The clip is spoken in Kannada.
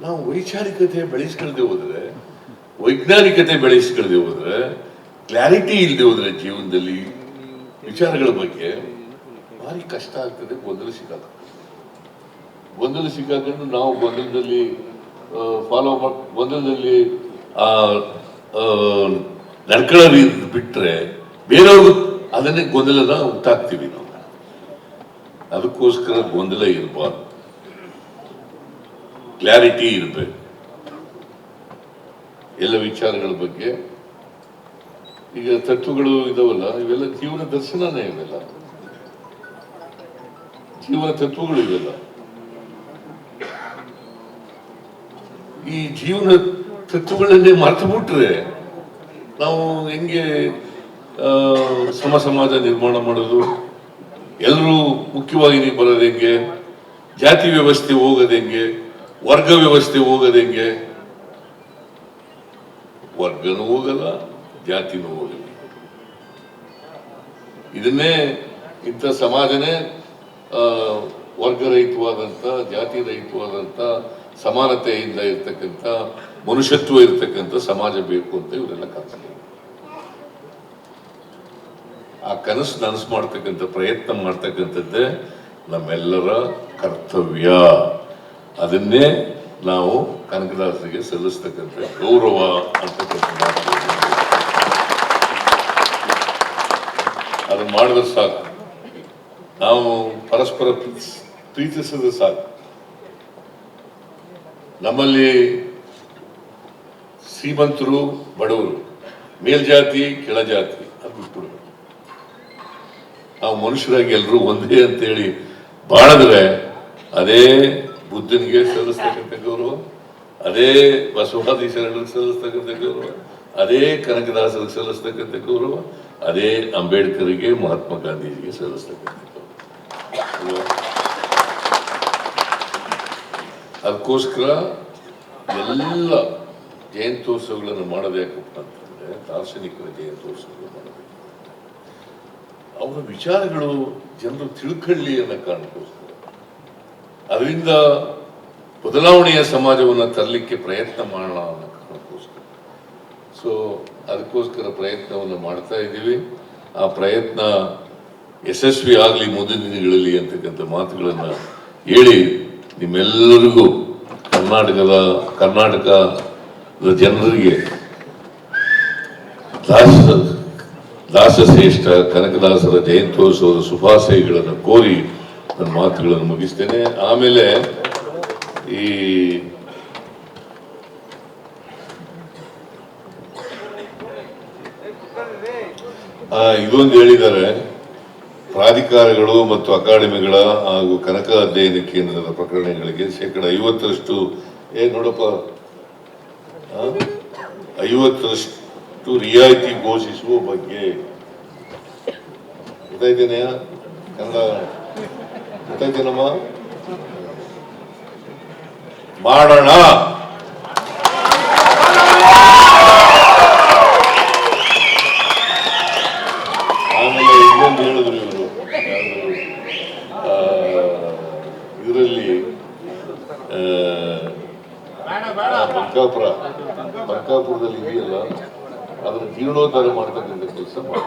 ನಾವು ವೈಚಾರಿಕತೆ ಬೆಳೆಸ್ಕೊಳ್ದೆ ಹೋದ್ರೆ ವೈಜ್ಞಾನಿಕತೆ ಬೆಳೆಸ್ಕೊಳ್ದೆ ಹೋದ್ರೆ ಕ್ಲಾರಿಟಿ ಇಲ್ಲದೆ ಹೋದ್ರೆ ಜೀವನದಲ್ಲಿ ವಿಚಾರಗಳ ಬಗ್ಗೆ ಭಾರಿ ಕಷ್ಟ ಆಗ್ತದೆ ಗೊಂದಲ ಸಿಕ್ಕಾಗ ಗೊಂದಲ ಸಿಕ್ಕಾಕೊಂಡು ನಾವು ಗೊಂದಲದಲ್ಲಿ ಫಾಲೋ ಮಾಡಿ ಗೊಂದಲದಲ್ಲಿ ಆ, ಬಿಟ್ಟರೆ ನಡ್ಕೊಳ್ಳೋದು ಇದ್ ಬಿಟ್ರೆ ಬೇರೆಯವ್ರು ಅದನ್ನೇ ಗೊಂದಲನ ಉಂಟಾಗ್ತೀವಿ ನಾವು. ಅದಕ್ಕೋಸ್ಕರ ಗೊಂದಲ ಇರಬಾರ್ದು. ಕ್ಲಾರಿಟಿ ಇರಬೇಕು. ಎಲ್ಲ ವಿಚಾರಗಳ ಬಗ್ಗೆ. ಈಗ ತತ್ವಗಳು ಇದಾವಲ್ಲ, ಇವೆಲ್ಲ ಜೀವನ ದರ್ಶನನೇ ಇವೆಲ್ಲ. ಜೀವನ ತತ್ವಗಳು ಇವೆಲ್ಲ. ಈ ಜೀವನ ತತ್ವಗಳನ್ನೇ ಮರೆತು ಬಿಟ್ರೆ ನಾವು ಹೆಂಗೆ ಸಮ ಸಮಾಜ ನಿರ್ಮಾಣ ಮಾಡೋದು? ಎಲ್ಲರೂ ಮುಖ್ಯವಾಗಿ ಬರೋದು ಹೆಂಗೆ? ಜಾತಿ ವ್ಯವಸ್ಥೆ ಹೋಗೋದು ಹೆಂಗೆ? ವರ್ಗ ವ್ಯವಸ್ಥೆ ಹೋಗೋದು ಹೆಂಗೆ? ವರ್ಗನೂ ಹೋಗಲ್ಲ, ಜಾತಿನೂ ಹೋಗಲ್ಲ. ಇದನ್ನೇ ಇಂಥ ಸಮಾಜನೇ ವರ್ಗರಹಿತವಾದಂಥ ಜಾತಿ ರಹಿತವಾದಂಥ ಸಮಾನತೆಯಿಂದ ಇರ್ತಕ್ಕಂಥ, ಮನುಷ್ಯತ್ವ ಇರ್ತಕ್ಕಂಥ ಸಮಾಜ ಬೇಕು ಅಂತ ಇವರೆಲ್ಲ ಕನಸು ಆ ಕನಸು ನನಸು ಮಾಡ್ತಕ್ಕಂಥ ಪ್ರಯತ್ನ ಮಾಡ್ತಕ್ಕಂಥದ್ದೇ ನಮ್ಮೆಲ್ಲರ ಕರ್ತವ್ಯ. ಅದನ್ನೇ ನಾವು ಕನಕದಾಸರಿಗೆ ಸಲ್ಲಿಸ್ತಕ್ಕಂಥ ಗೌರವ ಅಂತಕ್ಕಂಥ ಅದು ಅದನ್ನ ಮಾಡಿದ್ರೆ ಸಾಕು. ನಾವು ಪರಸ್ಪರ ಪ್ರೀತಿಸ್- ಪ್ರೀತಿಸಿದ್ರೆ ಸಾಕು. ನಮ್ಮಲ್ಲಿ ಶ್ರೀಮಂತರು ಬಡವರು, ಮೇಲ್ಜಾತಿ, ಕೆಳಜಾತಿ ಅದು ಬಿಟ್ಬಿಡ್ಬೇಕು. ನಾವು ಮನುಷ್ಯರಾಗಿ ಎಲ್ಲರೂ ಒಂದೇ ಅಂತೇಳಿ ಬಾಳಿದ್ರೆ ಅದೇ ಬುದ್ಧನಿಗೆ ಸಲ್ಲಿಸ್ತಕ್ಕಂಥ ಗೌರವ, ಅದೇ ಬಸವಾದಿ ಸಲ್ಲಿಸ್ತಕ್ಕಂಥ ಗೌರವ, ಅದೇ ಕನಕದಾಸರಿಗೆ ಸಲ್ಲಿಸ್ತಕ್ಕಂಥ ಗೌರವ, ಅದೇ ಅಂಬೇಡ್ಕರ್ಗೆ, ಮಹಾತ್ಮ ಗಾಂಧೀಜಿಗೆ ಸಲ್ಲಿಸ್ತಕ್ಕಂಥ ಗೌರವ? ಅದಕ್ಕೋಸ್ಕರ ಎಲ್ಲ ಜಯಂತ್ಯೋತ್ಸವಗಳನ್ನು ಯಾಕಪ್ಪ ಅಂತಂದ್ರೆ ದಾರ್ಶನಿಕರ ಜಯಂತ್ಯೋತ್ಸವಗಳು ಮಾಡಬೇಕು ಅವರ ವಿಚಾರಗಳು ಜನರು ತಿಳ್ಕೊಳ್ಳಿ ಅನ್ನೋ ಕಾರಣಕ್ಕೋಸ್ಕರ ಅದರಿಂದ ಬದಲಾವಣೆಯ ಸಮಾಜವನ್ನು ತರಲಿಕ್ಕೆ ಪ್ರಯತ್ನ ಮಾಡೋಣ ಅನ್ನೋ ಕಾರಣಕ್ಕೋಸ್ಕರ. ಸೊ ಅದಕ್ಕೋಸ್ಕರ ಪ್ರಯತ್ನವನ್ನು ಮಾಡ್ತಾ ಇದ್ದೀವಿ. ಆ ಪ್ರಯತ್ನ ಯಶಸ್ವಿ ಆಗಲಿ ಮುಂದಿನ ದಿನಗಳಲ್ಲಿ ಅಂತಕ್ಕಂಥ ಮಾತುಗಳನ್ನು ಹೇಳಿ ನಿಮ್ಮೆಲ್ಲರಿಗೂ ಕರ್ನಾಟಕದ ಕರ್ನಾಟಕದ ಜನರಿಗೆ ದಾಸ, ದಾಸಶ್ರೇಷ್ಠ ಕನಕದಾಸರ ಜಯಂತ್ಯೋತ್ಸವದ ಶುಭಾಶಯಗಳನ್ನು ಕೋರಿ ನನ್ನ ಮಾತುಗಳನ್ನು ಮುಗಿಸ್ತೇನೆ. ಆಮೇಲೆ ಈ ಇದೊಂದು ಹೇಳಿದ್ದಾರೆ, ಪ್ರಾಧಿಕಾರಗಳು ಮತ್ತು ಅಕಾಡೆಮಿಗಳ ಹಾಗೂ ಕನಕ ಅಧ್ಯಯನ ಕೇಂದ್ರದ ಪ್ರಕರಣಗಳಿಗೆ ಶೇಕಡ ಐವತ್ತರಷ್ಟು, ಏ, ನೋಡಪ್ಪ? ಐವತ್ತರಷ್ಟು ರಿಯಾಯಿತಿ ಘೋಷಿಸುವ ಬಗ್ಗೆ. ಗೊತ್ತಾಯ್ತೇನೆಯಾ ಕನ್ನಡ ಗೊತ್ತಾಯ್ತೇನಮ್ಮ? ಮಾಡೋಣ. ಆಮೇಲೆ ಇನ್ನೊಂದು ಹೇಳಿದ್ರು ಇವರು. ಇದರಲ್ಲಿ ಬಂಕಾಪುರ. ಬಂಕಾಪುರದಲ್ಲಿ ಇದೆಯಲ್ಲ, ಅದನ್ನು ಜೀರ್ಣೋದ್ಧಾರ ಮಾಡ್ತಕ್ಕಂಥ ಕೆಲಸ ಮಾಡಿ.